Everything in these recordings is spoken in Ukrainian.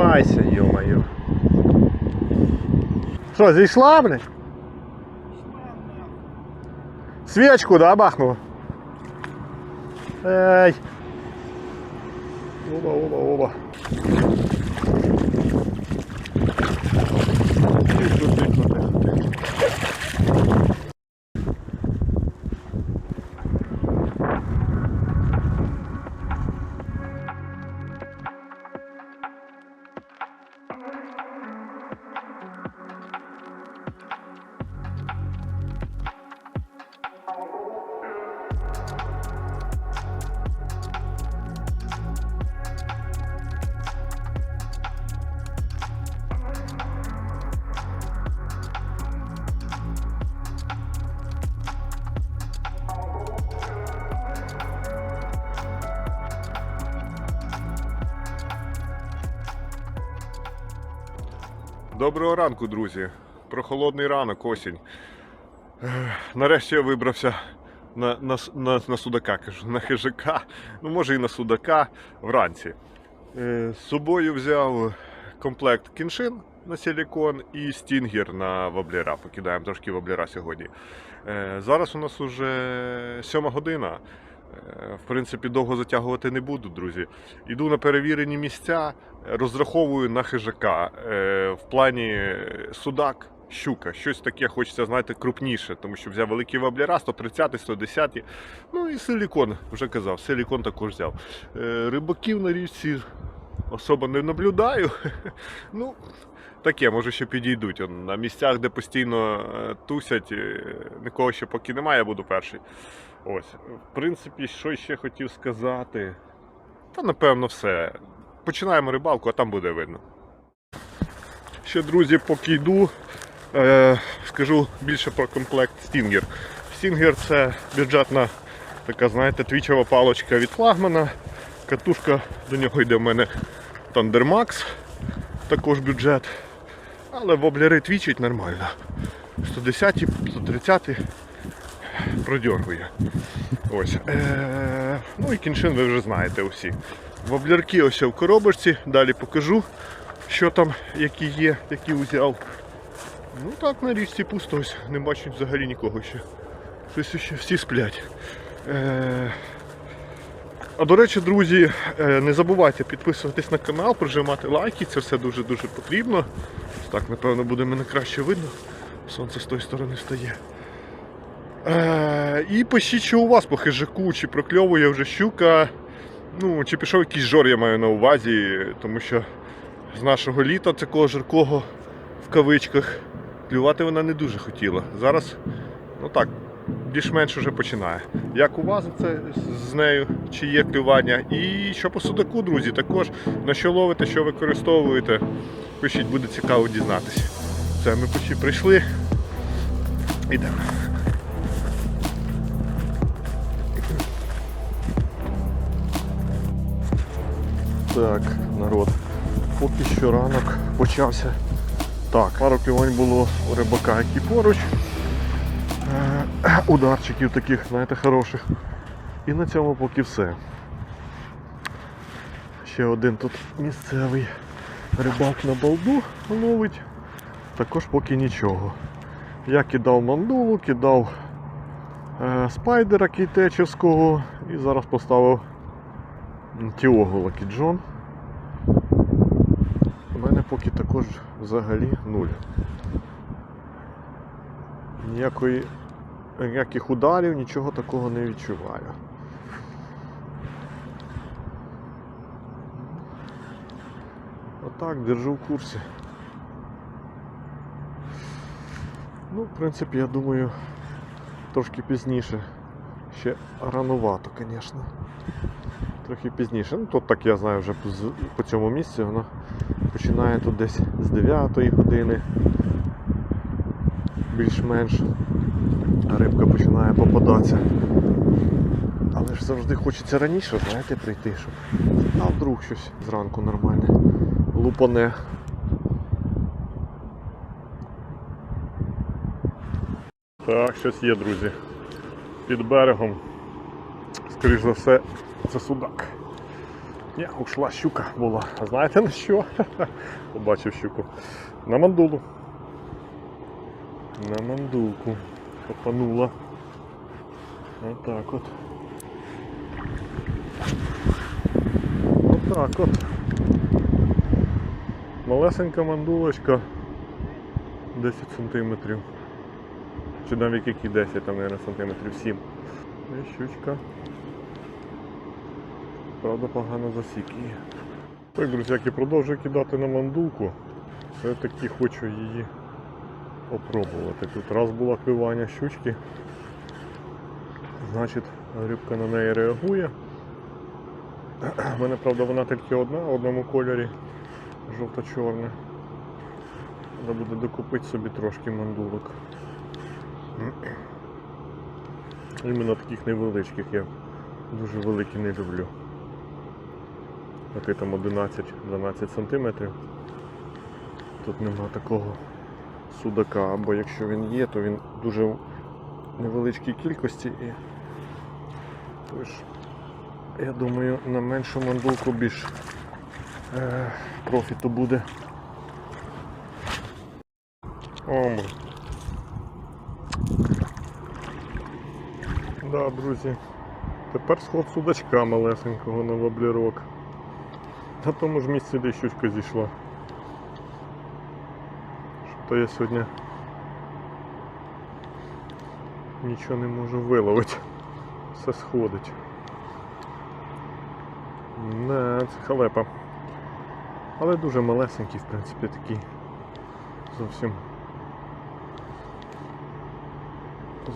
Піднімайся, йо-моє. Що, зійшла, блядь? Свечку, да, бахнула? Ей. Оба, оба, оба. Доброго ранку, друзі. Прохолодний ранок, осінь. Нарешті я вибрався на, на, на, на судака, кажу, на хижака, ну може і на судака вранці. Е, З собою взяв комплект кіншин на силікон і стінгер на воблера. Покидаємо трошки воблера сьогодні. Е, Зараз у нас уже сьома година. Е, В принципі, довго затягувати не буду, друзі. Іду на перевірені місця, розраховую на хижака. Е, В плані е, судак, щука, щось таке хочеться, знаєте, крупніше, тому що взяв великі воблера, 130, 110. Ну і силікон, вже казав, силікон також взяв. Рибаків на річці особо не наблюдаю. Ну, таке, може ще підійдуть. На місцях, де постійно тусять, нікого ще поки немає, я буду перший. Ось, в принципі, що ще хотів сказати. Та напевно все. Починаємо рибалку, а там буде видно. Ще, друзі, поки йду, е, скажу більше про комплект Stinger. Stinger це бюджетна така, знаєте, твічова палочка від флагмана. Катушка до нього йде в мене Thunder Max, також бюджет. Але воблери твічать нормально. 110, 130 продьоргує. Ось. Е, ну і кіншин ви вже знаєте усі. Воблерки ось в коробочці, далі покажу, що там, які є, які взяв. Ну так, на річці пусто, ось не бачу взагалі нікого ще. Щось ще всі сплять. Е, а до речі, друзі, е, не забувайте підписуватись на канал, прожимати лайки, це все дуже-дуже потрібно. Так, напевно, буде мене краще видно. Сонце з тої сторони встає. Е, і пишіть, що у вас по хижаку, чи прокльовує вже щука. Ну, чи пішов якийсь жор, я маю на увазі, тому що з нашого літа такого жаркого в кавичках клювати вона не дуже хотіла. Зараз, ну так, більш-менш вже починає. Як у вас це з нею, чи є клювання? І що по судаку, друзі, також на що ловите, що використовуєте. Пишіть, буде цікаво дізнатися. Все, ми прийшли. Ідемо. Так, народ, поки що ранок почався. Так, пару клювань було у рибака, які поруч. Е, Ударчиків таких, знаєте, хороших. І на цьому поки все. Ще один тут місцевий рибак на балду ловить. Також поки нічого. Я кидав мандулу, кидав е, спайдера кейтечівського і зараз поставив Тіого Lucky John. У мене поки також взагалі нуль. Ніякої, ніяких ударів, нічого такого не відчуваю. Отак, держу в курсі. Ну, в принципі, я думаю, трошки пізніше. Ще ранувато, звісно трохи пізніше. Ну тут так я знаю вже по цьому місці воно починає тут десь з 9 години. Більш-менш рибка починає попадатися. Але ж завжди хочеться раніше, знаєте, прийти, щоб. А вдруг щось зранку нормальне. Лупане. Так, щось є, друзі. Під берегом. Скоріш за все, це судак. Ні, ушла щука була. А знаєте на що? Побачив щуку. На мандулу. На мандулку. Хапанула. Отак от. Отак от. Малесенька мандулочка. 10 сантиметрів. Чи навіть які 10, там, мабуть, сантиметрів 7. І щучка. Правда, погано засік її. Так, друзі, як і продовжую кидати на мандулку, все-таки хочу її опробувати. Тут раз було клювання щучки, значить рибка на неї реагує. У мене, правда, вона тільки одна в одному кольорі жовто-чорне. Треба буде докупити собі трошки мандулок. Іменно таких невеличких я дуже великі не люблю. Такий там 11-12 сантиметрів. Тут нема такого судака, або якщо він є, то він дуже в невеличкій кількості і тож, я думаю, на меншу мандулку більш е, профіту буде. О. Да, друзі. Тепер сход судачка малесенького на воблерок. На тому ж місці, де щучка зійшла. Що я сьогодні нічого не можу виловити. Все сходить. Не, це халепа. Але дуже малесенький, в принципі, такий. Зовсім.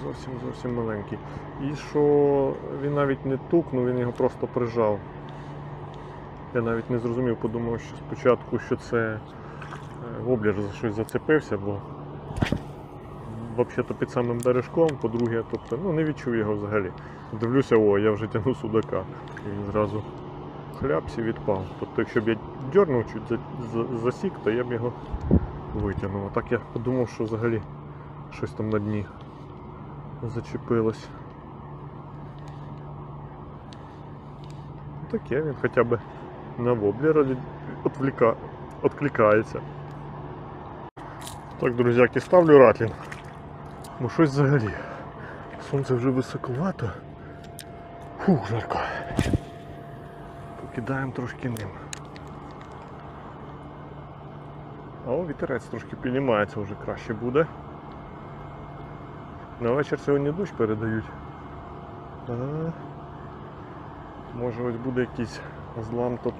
Зовсім зовсім маленький. І що він навіть не тукнув, він його просто прижав. Я навіть не зрозумів, подумав, що спочатку, що це е, воблер за щось зацепився, бо взагалі під самим бережком, по-друге, тобто, ну, не відчув його взагалі. Дивлюся, о, я вже тягну судака. І він зразу хляпс і відпав. Тобто, якщо б я дьорнув чуть за, за- засік, то я б його витягнув. А так я подумав, що взагалі щось там на дні зачепилось. Таке він хоча б на воблера від- отвліка... откликається. Так, друзяки, ставлю ратлін. Бо щось взагалі. Сонце вже високовато. Фух, жарко. Покидаємо трошки ним. О, вітерець трошки піднімається, вже краще буде. На вечір сьогодні дощ передають. Ага. Може ось буде якийсь злам, то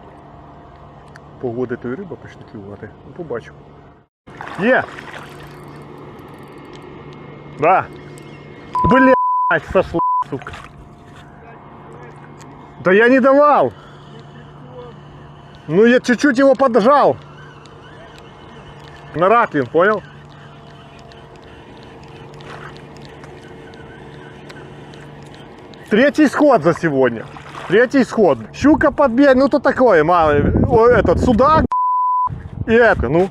погоди, то і риба почне клювати. Ну, побачу. Є! Да! Блять, сошла, сука. Да я не давал! Ну я чуть-чуть его поджал. На ратлин, понял? Третий сход за сегодня. Третий сход. Щука подбей, ну то такое, малый. О, этот судак и это, ну.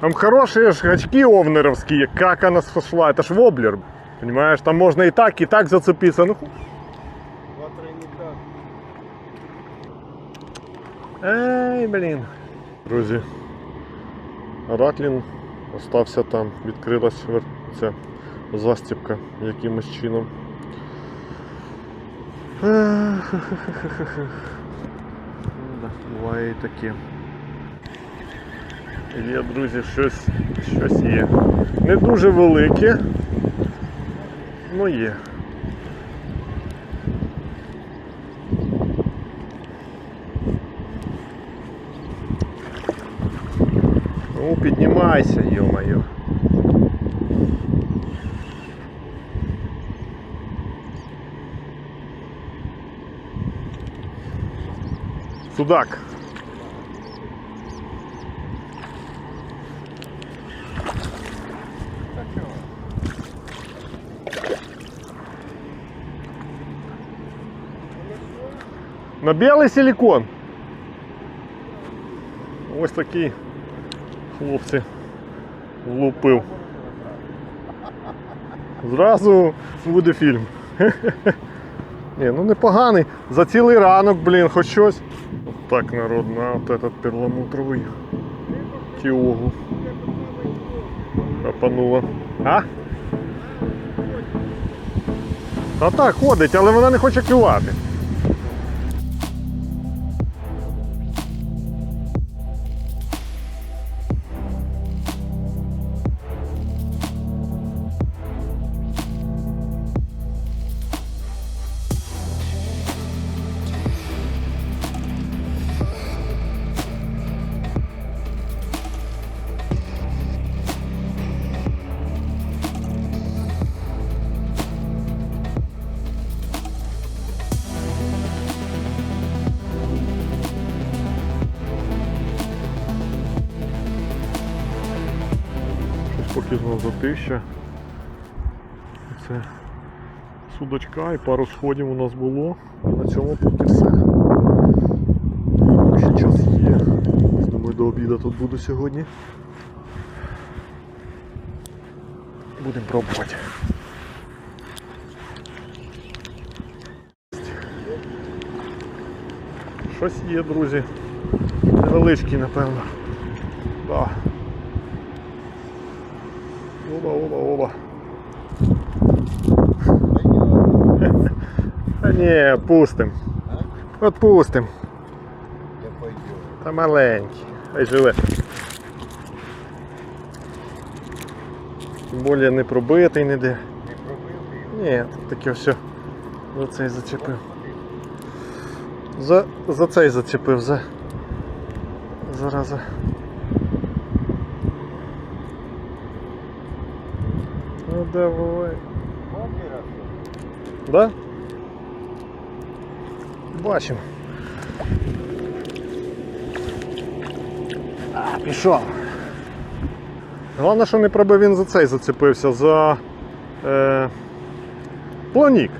Там хорошие ж очки овнеровские, как она сошла, это ж воблер. Понимаешь, там можно и так, и так зацепиться. Ну, Два. Ей, блін. Друзі, Ратлін остався там, відкрилась ця застіпка якимось чином. Буває і таке. Є, друзі, щось, щось є. Не дуже велике, але є. піднімайся, ё-моё. Судак. Так чого? На білий силикон. Ось такі хлопці Влупив. Зразу буде фільм. Ні, ну непоганий. За цілий ранок, блін, хоч щось. От так народ на от этот перламутровий тіогу. Капанула. А? Та так, ходить, але вона не хоче клювати. Щось затища. Це судочка і пару сходів у нас було. На цьому поки все. Ще час є. Думаю, до обіду тут буду сьогодні. Будемо пробувати. Щось є, друзі. Невеличкий, напевно. Да. Оба, оба, оба. Та ні, пустим. Отпустим. Я пойду. Та маленький. Хай живе. Тим більше не пробитий ніде. Ні, таке все. За цей зачепив. За, за цей зачепив, за. Зараза. Давай. Да? Бачимо. А, пішов. Головне, що не пробив він за цей зацепився, за е, плавнік.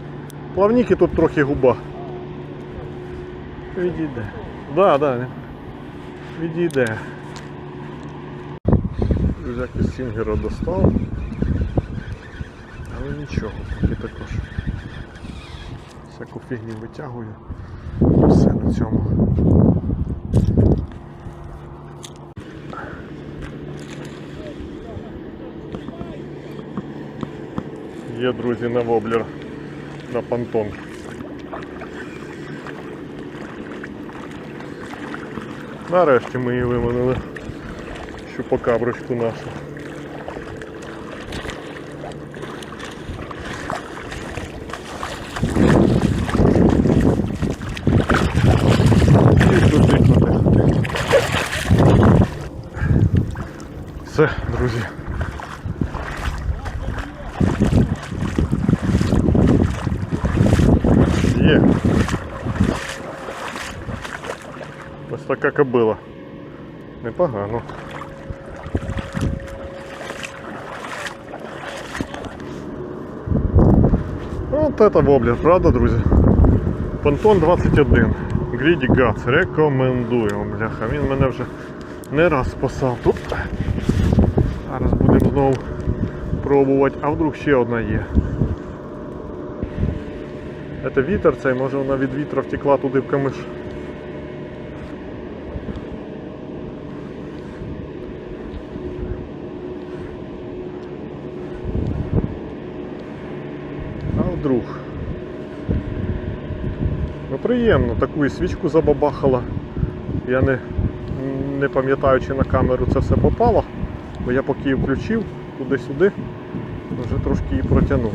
Плавнік і тут трохи губа. Відійде. Да, да. Відійде. Друзяк із Сінгера достав. Але нічого, поки також. Всяку фігню витягую. Все на цьому. Є, друзі, на воблер на понтон. Нарешті ми її виманили. Щупакаброчку нашу. Друзі. Є. Ось така кобила. Непогано. От это воблер, правда, друзі? Пантон 21. Гріді Гац. Рекомендую. Бляха, він мене вже не раз спасав тут. Будемо знову пробувати, а вдруг ще одна є. Це вітер цей, може вона від вітра втекла туди в камиш. А вдруг. Ну приємно, таку і свічку забабахала. Я не, не пам'ятаю, чи на камеру це все попало, бо я поки її включив туди-сюди, вже трошки її протягнув.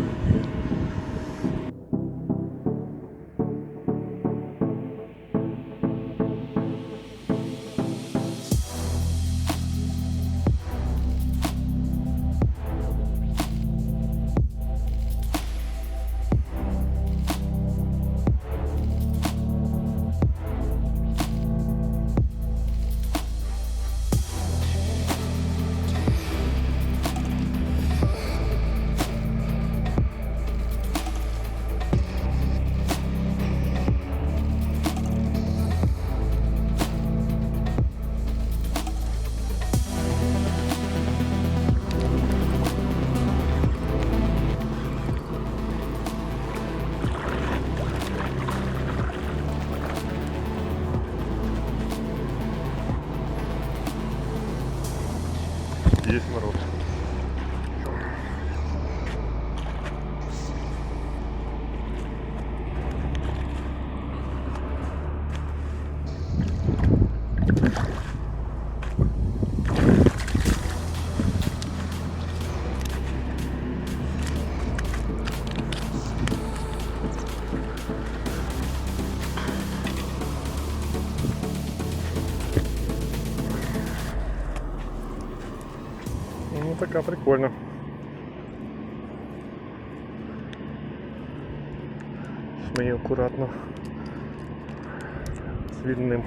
Така прикольна. Смію акуратно. Звільним.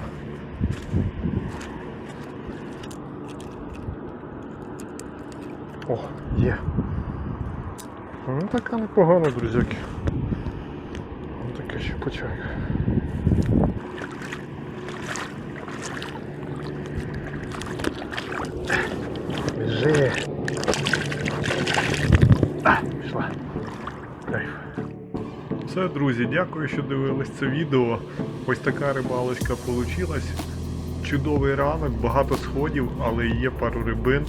О, є. Ну така непогана, друзяки. Ну таке ще почайка. Все, друзі, дякую, що дивились це відео. Ось така рибалочка вийшла. Чудовий ранок, багато сходів, але є пару рибин.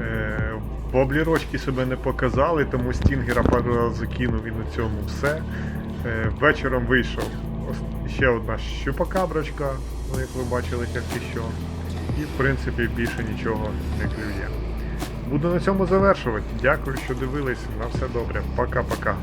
Е, Воблірочки себе не показали, тому стінгера пару разів закинув і на цьому все. Е, вечором вийшов ще одна щупакаброчка, ну, як ви бачили тільки що. І в принципі більше нічого не клює. Буду на цьому завершувати. Дякую, що дивились. На все добре. Пока-пока.